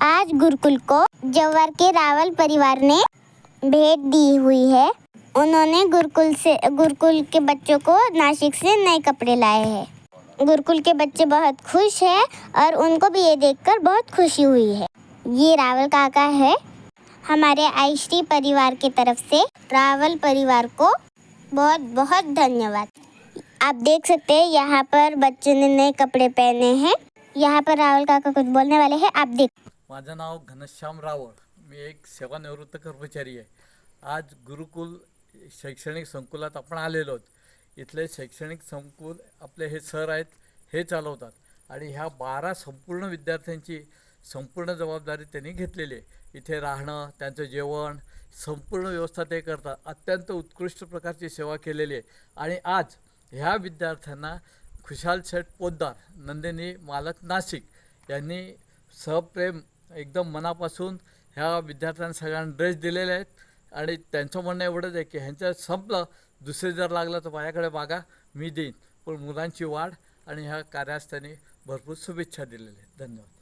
आज गुरुकुल को जव्हार के रावल परिवार ने भेंट दी हुई है। उन्होंने गुरुकुल से, गुरुकुल के बच्चों को नासिक से नए कपड़े लाए हैं। गुरुकुल के बच्चे बहुत खुश हैं और उनको भी ये देखकर बहुत खुशी हुई है। ये रावल काका है। हमारे आइश्री परिवार की तरफ़ से रावल परिवार को बहुत बहुत धन्यवाद। आप देख सकते हैं, यहाँ पर बच्चों ने नए कपड़े पहने हैं। यहाँ पर रावल काका कुछ बोलने वाले हैं, आप देख माझं नाव घनश्याम रावळ. मी एक सेवानिवृत्त कर्मचारी आहे. आज गुरुकुल शैक्षणिक संकुलात आपण आलेलो आहोत. इथले शैक्षणिक संकुल आपले हे सर आहेत हे चालवतात आणि ह्या बारा संपूर्ण विद्यार्थ्यांची संपूर्ण जबाबदारी त्यांनी घेतलेली आहे. इथे राहणं त्यांचं जेवण संपूर्ण व्यवस्था ते करतात. अत्यंत उत्कृष्ट प्रकारची सेवा केलेली आहे. आणि आज ह्या विद्यार्थ्यांना खुशाल शेठ पोद्दार नंदिनी मालक नाशिक यांनी सप्रेम एकदम मनापासून ह्या विद्यार्थ्यांना सगळ्यांना ड्रेस दिलेले आहेत. आणि त्यांचं म्हणणं एवढंच आहे की ह्यांचं संपलं. दुसरे जर लागलं तर माझ्याकडे मागा मी देईन. पण मुलांची वाढ आणि ह्या कार्यास त्यांनी भरपूर शुभेच्छा दिलेल्या आहेत. धन्यवाद.